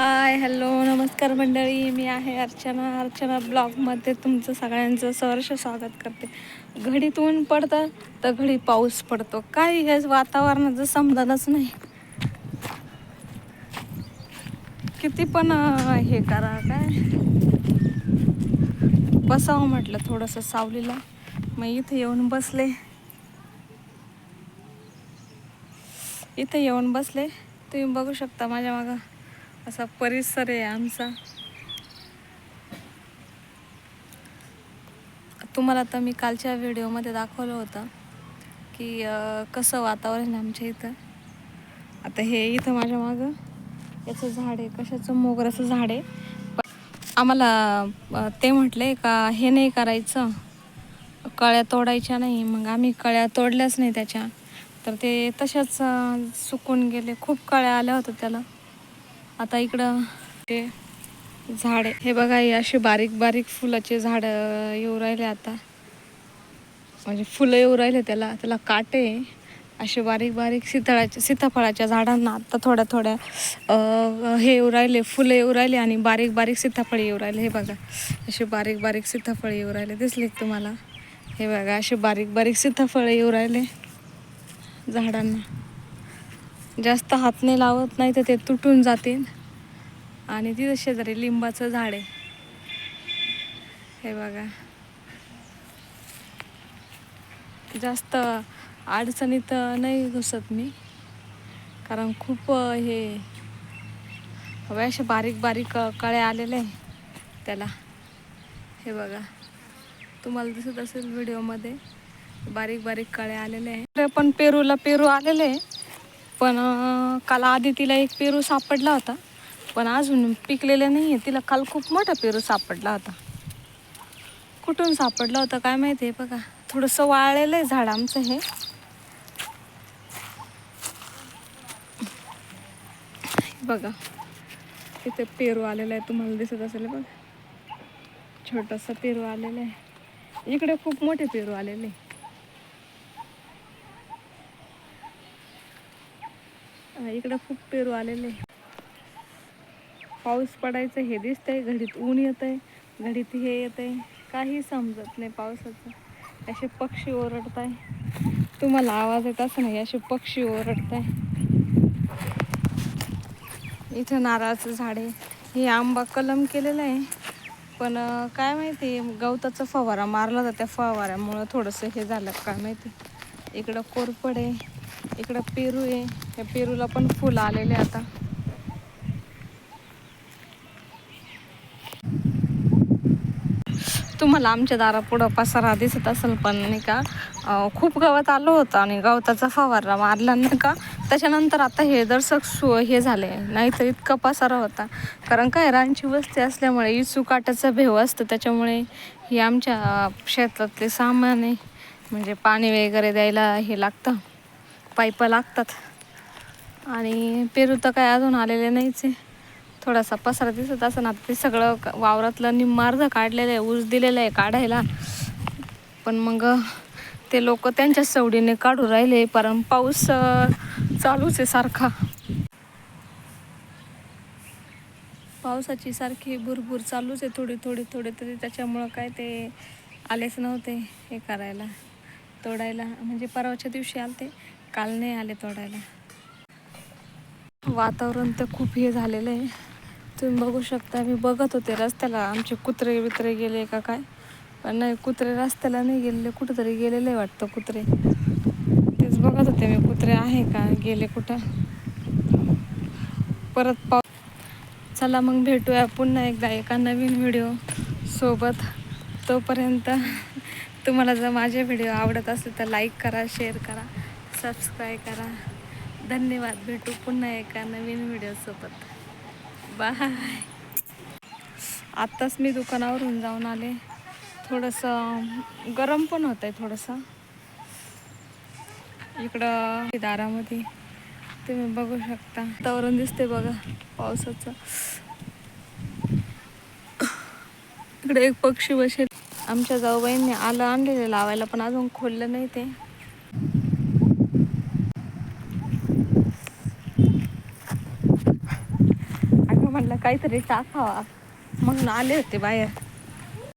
Hi hello नमस्कार मंडळी. मी आहे अर्चना. अर्चना ब्लॉगमध्ये तुमचं सगळ्यांचं सहर्ष स्वागत करते. घडीत ऊन पडतं तर घडी पाऊस पडतो. काही हे वातावरणाचं समजणच नाही. किती पण हे करा काय? बसावं म्हटलं थोडंसं सावलीला. मग इथे येऊन बसले. इथे येऊन बसले. तुम्ही बघू शकता माझ्या मागं. असा परिसर आहे आमचा. तुम्हाला तर मी कालच्या व्हिडिओमध्ये दाखवलं होतं की कसं वातावरण आहे आमच्या इथं. आता हे इथं माझ्या मागं. याचं झाड आहे कशाचं मोगऱ्याचं झाड आहे. पण आम्हाला ते म्हटले का हे नाही करायचं. कळ्या तोडायच्या नाही. मग आम्ही कळ्या तोडल्याच नाही त्याच्या. तर ते तशाच सुकून गेले. खूप कळ्या आल्या होत्या त्याला. आता इकडं ते झाड हे बघा हे असे बारीक बारीक फुलाचे झाड येऊ राहिले आता. म्हणजे फुलं येऊ राहिले त्याला. त्याला काटे असे बारीक बारीक सीताळाच्या सीताफळाच्या झाडांना आता थोड्या थोड्या हे येऊ राहिले फुलं येऊ राहिले आणि बारीक बारीक सीताफळ येऊ राहिले. हे बघा असे बारीक बारीक सीताफळ येऊ राहिले. दिसले तुम्हाला? हे बघा असे बारीक बारीक सीताफळ येऊ राहिले झाडांना. जास्त हात नाही लावत नाही तर ते तुटून जातील. आणि तिथं शेजारी लिंबाचं झाड आहे. हे बघा. जास्त अडचणीत नाही घुसत मी. कारण खूप हे हवे असे बारीक बारीक कळे आलेले आहे त्याला. हे बघा. तुम्हाला दिसत असेल व्हिडिओमध्ये बारीक बारीक कळे आलेले आहे. पण पेरूला पेरू आलेले आहे. पण काल आधी तिला एक पेरू सापडला होता. पण अजून पिकलेलं नाही आहे तिला काल खूप मोठा पेरू सापडला होता. कुठून सापडला होता काय माहिती आहे बघा. थोडंसं वाळलेलं आहे झाड आमचं हे. बघा. तिथे पेरू आलेला आहे. तुम्हाला दिसत असेल बघ. छोटासा पेरू आलेला आहे. इकडे खूप मोठे पेरू आलेले इकडे खूप पेरू आलेले पाऊस पडायचं हे दिसतंय घडीत ऊन येत आहे घडीत हे येत आहे काही समजत नाही पावसाचं. असे पक्षी ओरडत आहे तुम्हाला आवाज येत असं नाही असे पक्षी ओरडत आहे इथं नारळाचं झाड आहे. हे आंबा कलम केलेलं आहे. पण काय माहिती गवताचा फवारा मारला होता त्या फवाऱ्यामुळं थोडंसं हे झालं. काय माहिती. इकडं कोरपड आहे. इकडं पेरू आहे. या पेरूला पण फुलं आलेले आता. तुम्हाला आमच्या दारापुढं पसारा दिसत असेल पण नाही का खूप गवत आलं होतं आणि गवताचा फवारा मारला नाही का? त्याच्यानंतर आता हे दर्शक सु हे झाले. नाहीतर इतका पसारा होता. कारण काय रानची वस्ती असल्यामुळे इचू काट्याचा भेव असतं. त्याच्यामुळे हे आमच्या शेतातले सामान आहे. म्हणजे पाणी वगैरे द्यायला हे लागतं. पाईप लागतात. आणि पेरू तर काय अजून आलेले नाहीच आहे. थोडासा पसरा दिसत असं ना ते सगळं वावरातलं निम्मार्ध काढलेलं आहे ऊस दिलेलं आहे काढायला. पण मग ते लोक त्यांच्या सवडीने काढू राहिले कारण पाऊस चालूच आहे सारखा. पावसाची सारखी भुरभूर चालूच आहे थोडी थोडी थोडी तरी. त्याच्यामुळं काय ते आलेच नव्हते हे करायला. तोडायला म्हणजे परवाच्या दिवशी आले ते काल नाही आले तोडायला. वातावरण तर खूप हे झालेलं आहे. तुम्ही बघू शकता मी बघत होते रस्त्याला. आमचे कुत्रे बित्रे गेले का काय? पण नाही कुत्रे रस्त्याला नाही गेलेले कुठंतरी गेलेले वाटतं कुत्रे. तेच बघत होते मी कुत्रे आहे का गेले कुठं? परत पाव चला मग भेटूया पुन्हा एकदा एका नवीन व्हिडिओ सोबत. तोपर्यंत तुम्हाला जर माझे व्हिडिओ आवडत असेल तर लाईक करा शेअर करा सबस्क्राईब करा. धन्यवाद भेटू पुन्हा एका नवीन व्हिडिओसोबत बाय. आत्ताच मी दुकानावरून जाऊन आले. थोडंसं गरम पण होतं आहे थोडंसं. इकडं दारामध्ये. तुम्ही बघू शकता. वातावरण दिसते बघा पावसाचं. इकडे एक पक्षी बसेल. आमच्या जाऊबाईंनी आलं आणलेलं लावायला पण अजून खोललं नाही ते. काहीतरी टाकावा. म्हणून आले होते बाहेर.